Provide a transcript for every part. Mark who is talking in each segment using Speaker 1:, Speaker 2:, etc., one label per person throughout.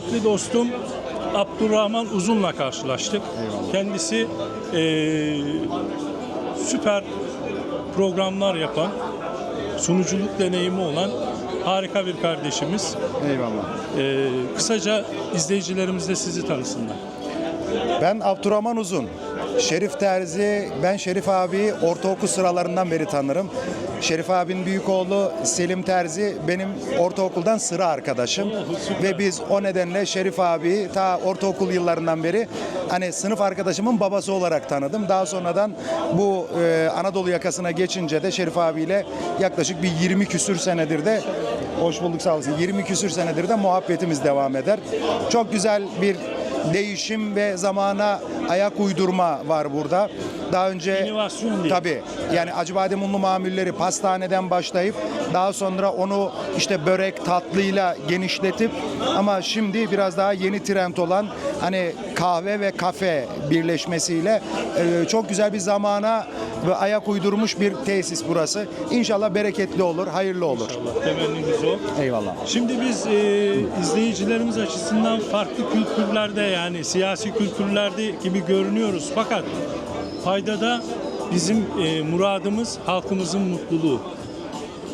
Speaker 1: kıymetli dostum Abdurrahman Uzun'la karşılaştık.
Speaker 2: Eyvallah.
Speaker 1: Kendisi eee, süper programlar yapan, sunuculuk deneyimi olan harika bir kardeşimiz.
Speaker 2: Eyvallah.
Speaker 1: Eee, kısaca izleyicilerimiz de sizi tanısınlar.
Speaker 2: Ben Abdurrahman Uzun. Şerif Terzi, ben Şerif abi ortaokul sıralarından beri tanırım. Şerif abinin büyük oğlu Selim Terzi benim ortaokuldan sıra arkadaşım. Ve biz o nedenle Şerif abi ta ortaokul yıllarından beri hani sınıf arkadaşımın babası olarak tanıdım. Daha sonradan bu e, Anadolu yakasına geçince de Şerif abiyle yaklaşık bir 20 küsür senedir de hoş bulduk sağ olasın. 20 küsür senedir de muhabbetimiz devam eder. Çok güzel bir değişim ve zamana ayak uydurma var burada. Daha önce
Speaker 1: İnovasyon diye.
Speaker 2: tabii yani Acıbadem unlu mamulleri pastaneden başlayıp daha sonra onu işte börek tatlıyla genişletip ama şimdi biraz daha yeni trend olan hani kahve ve kafe birleşmesiyle e, çok güzel bir zamana ve ayak uydurmuş bir tesis burası. İnşallah bereketli olur, hayırlı olur.
Speaker 1: Allah temennimiz o.
Speaker 2: Eyvallah.
Speaker 1: Şimdi biz e, izleyicilerimiz açısından farklı kültürlerde yani siyasi kültürlerde gibi görünüyoruz. Fakat faydada bizim e, muradımız halkımızın mutluluğu.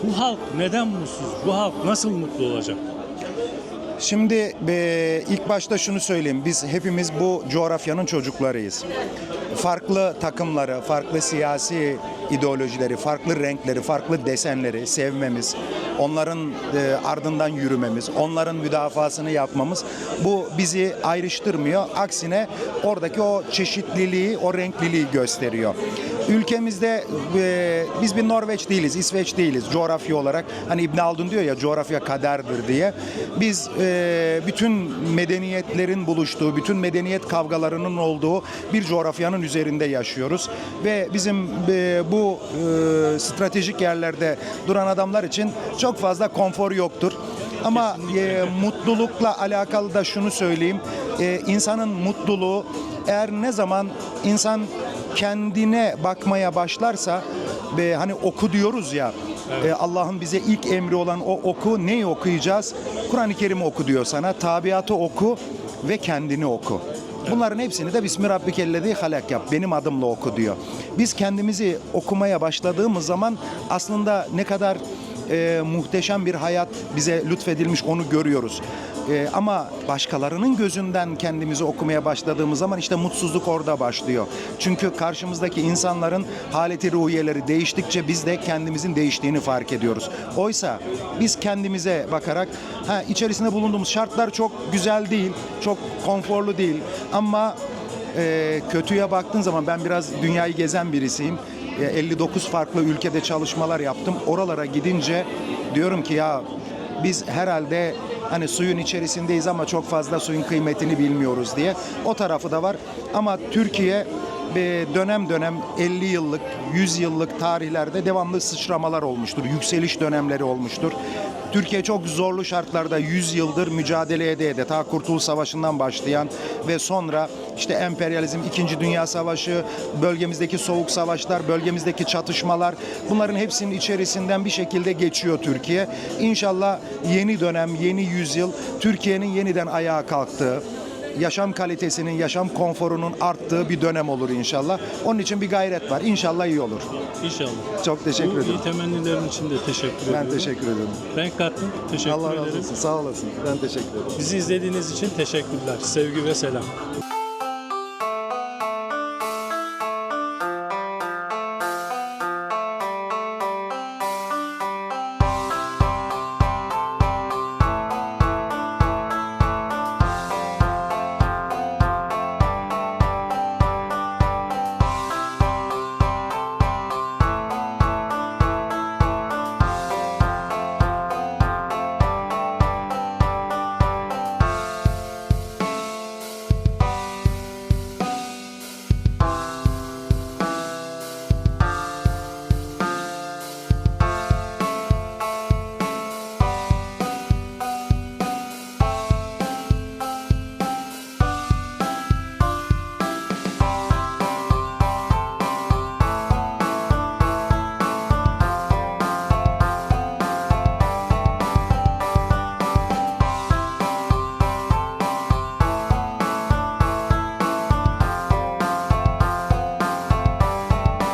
Speaker 1: Bu halk neden mutsuz? Bu halk nasıl mutlu olacak?
Speaker 2: Şimdi e, ilk başta şunu söyleyeyim. Biz hepimiz bu coğrafyanın çocuklarıyız. Farklı takımları, farklı siyasi ideolojileri, farklı renkleri, farklı desenleri sevmemiz, onların e, ardından yürümemiz, onların müdafasını yapmamız bu bizi ayrıştırmıyor. Aksine oradaki o çeşitliliği, o renkliliği gösteriyor. Ülkemizde e, biz bir Norveç değiliz, İsveç değiliz coğrafya olarak. Hani İbn Haldun diyor ya coğrafya kaderdir diye. Biz e, bütün medeniyetlerin buluştuğu, bütün medeniyet kavgalarının olduğu bir coğrafyanın üzerinde yaşıyoruz. Ve bizim e, bu e, stratejik yerlerde duran adamlar için çok fazla konfor yoktur. Ama e, mutlulukla alakalı da şunu söyleyeyim. E, insanın mutluluğu eğer ne zaman insan kendine bakmaya başlarsa ve hani oku diyoruz ya e, Allah'ın bize ilk emri olan o oku neyi okuyacağız? Kur'an-ı Kerim'i oku diyor sana. Tabiatı oku ve kendini oku. Bunların hepsini de Bismi Rabbikellezi halak yap. Benim adımla oku diyor. Biz kendimizi okumaya başladığımız zaman aslında ne kadar e, muhteşem bir hayat bize lütfedilmiş onu görüyoruz. E, ama başkalarının gözünden kendimizi okumaya başladığımız zaman işte mutsuzluk orada başlıyor. Çünkü karşımızdaki insanların haleti ruhiyeleri değiştikçe biz de kendimizin değiştiğini fark ediyoruz. Oysa biz kendimize bakarak ha içerisinde bulunduğumuz şartlar çok güzel değil, çok konforlu değil ama e, kötüye baktığın zaman ben biraz dünyayı gezen birisiyim. E, 59 farklı ülkede çalışmalar yaptım. Oralara gidince diyorum ki ya biz herhalde hani suyun içerisindeyiz ama çok fazla suyun kıymetini bilmiyoruz diye. O tarafı da var. Ama Türkiye e, dönem dönem 50 yıllık, 100 yıllık tarihlerde devamlı sıçramalar olmuştur. Yükseliş dönemleri olmuştur. Türkiye çok zorlu şartlarda 100 yıldır mücadele ede ede ta Kurtuluş Savaşı'ndan başlayan ve sonra işte emperyalizm, 2. Dünya Savaşı, bölgemizdeki soğuk savaşlar, bölgemizdeki çatışmalar bunların hepsinin içerisinden bir şekilde geçiyor Türkiye. İnşallah yeni dönem, yeni yüzyıl Türkiye'nin yeniden ayağa kalktığı, yaşam kalitesinin, yaşam konforunun arttığı bir dönem olur inşallah. Onun için bir gayret var. İnşallah iyi olur.
Speaker 1: İnşallah.
Speaker 2: Çok teşekkür
Speaker 1: Bu
Speaker 2: ederim.
Speaker 1: iyi temennilerin için de teşekkür
Speaker 2: Ben
Speaker 1: ediyorum.
Speaker 2: teşekkür ederim.
Speaker 1: Renk kattın. Teşekkür
Speaker 2: Allah
Speaker 1: ederim.
Speaker 2: razı olsun. Sağ olasın. Ben teşekkür ederim.
Speaker 1: Bizi izlediğiniz için teşekkürler. Sevgi ve selam.